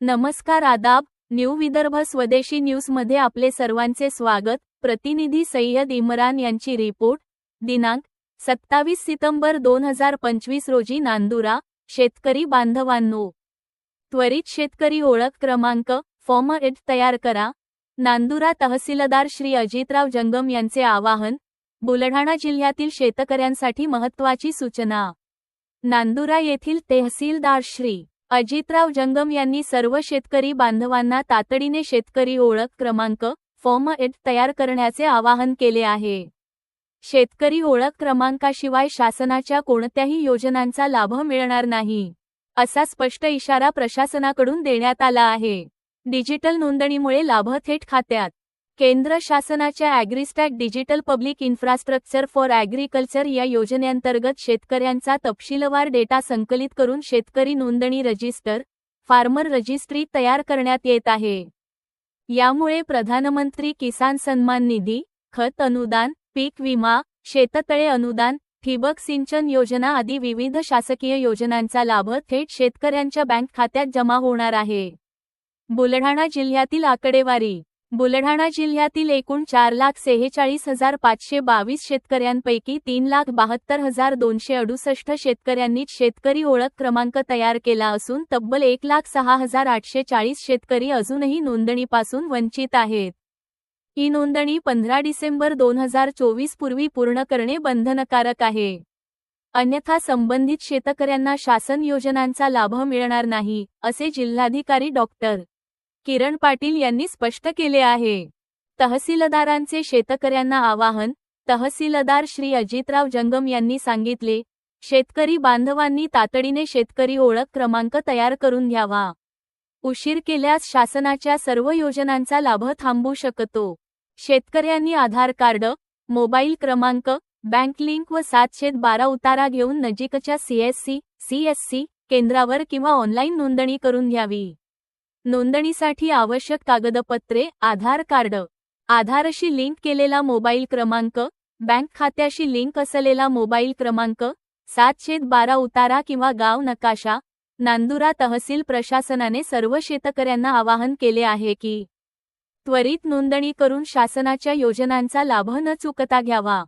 नमस्कार आदाब न्यू विदर्भ स्वदेशी न्यूजमध्ये आपले सर्वांचे स्वागत. प्रतिनिधी सय्यद इम्रान यांची रिपोर्ट. दिनांक सत्तावीस सितंबर दोन हजार पंचवीस रोजी नांदुरा शेतकरी बांधवांनो. त्वरित शेतकरी ओळख क्रमांक फॉर्म एड तयार करा. नांदुरा तहसीलदार श्री अजितराव जंगम यांचे आवाहन बुलढाणा जिल्ह्यातील शेतकऱ्यांसाठी महत्त्वाची सूचना. नांदुरा येथील तहसीलदार श्री अजितराव जंगम यांनी सर्व शेतकरी बांधवांना तातडीने शेतकरी ओळख क्रमांक फॉर्म एट तयार करण्याचे आवाहन केले आहे. शेतकरी ओळख क्रमांकाशिवाय शासनाच्या कोणत्याही योजनांचा लाभ मिळणार नाही असा स्पष्ट इशारा प्रशासनाकडून देण्यात आला आहे. डिजिटल नोंदणीमुळे लाभ थेट खात्यात. केंद्र शासनाच्या Agristack digital public infrastructure for agriculture या योजनेअंतर्गत शेतकऱ्यांचा तपशीलवार डेटा संकलित करून शेतकरी नोंदणी रजिस्टर फार्मर रजिस्ट्री तयार करण्यात येत आहे. यामुळे प्रधानमंत्री किसान सन्मान निधी खत अनुदान पीक विमा शेततळे अनुदान ठिबक सिंचन योजना आदी विविध शासकीय योजनांचा लाभ थेट शेतकऱ्यांच्या बँक खात्यात जमा होणार आहे. बुलढाणा जिल्ह्यातील आकडेवारी. बुलढाणा जिल्ह्यातील एकूण चार लाख सेहेचाळीस हजार पाचशे बावीस शेतकऱ्यांपैकी तीन लाख बहात्तर हजार दोनशे अडुसष्ट शेतकऱ्यांनीच शेतकरी ओळख क्रमांक तयार केला असून तब्बल एक लाख सहा हजार आठशे चाळीस शेतकरी अजूनही नोंदणीपासून वंचित आहेत. ही नोंदणी पंधरा डिसेंबर दोन हजार चोवीस पूर्वी पूर्ण करणे बंधनकारक आहे. अन्यथा संबंधित शेतकऱ्यांना शासन योजनांचा लाभ मिळणार नाही असे जिल्हाधिकारी डॉक्टर किरण पाटील यांनी स्पष्ट केले आहे. तहसीलदारांचे शेतकऱ्यांना आवाहन तहसीलदार श्री अजितराव जंगम यांनी सांगितले शेतकरी बांधवांनी तातडीने शेतकरी ओळख क्रमांक तयार करून घ्यावा. उशीर केल्यास शासनाच्या सर्व योजनांचा लाभ थांबू शकतो. शेतकऱ्यांनी आधार कार्ड मोबाईल क्रमांक बँक लिंक व सातशे बारा उतारा घेऊन नजीकच्या सीएससी सीएससी केंद्रावर किंवा ऑनलाईन नोंदणी करून घ्यावी. नोंदणीसाठी आवश्यक कागदपत्रे आधार कार्ड. आधारशी लिंक केलेला मोबाईल क्रमांक बँक खात्याशी लिंक असलेला मोबाईल क्रमांक सातशे बारा उतारा किंवा गाव नकाशा. नांदुरा तहसील प्रशासनाने सर्व शेतकऱ्यांना आवाहन केले आहे की त्वरित नोंदणी करून शासनाच्या योजनांचा लाभ न चुकता घ्यावा.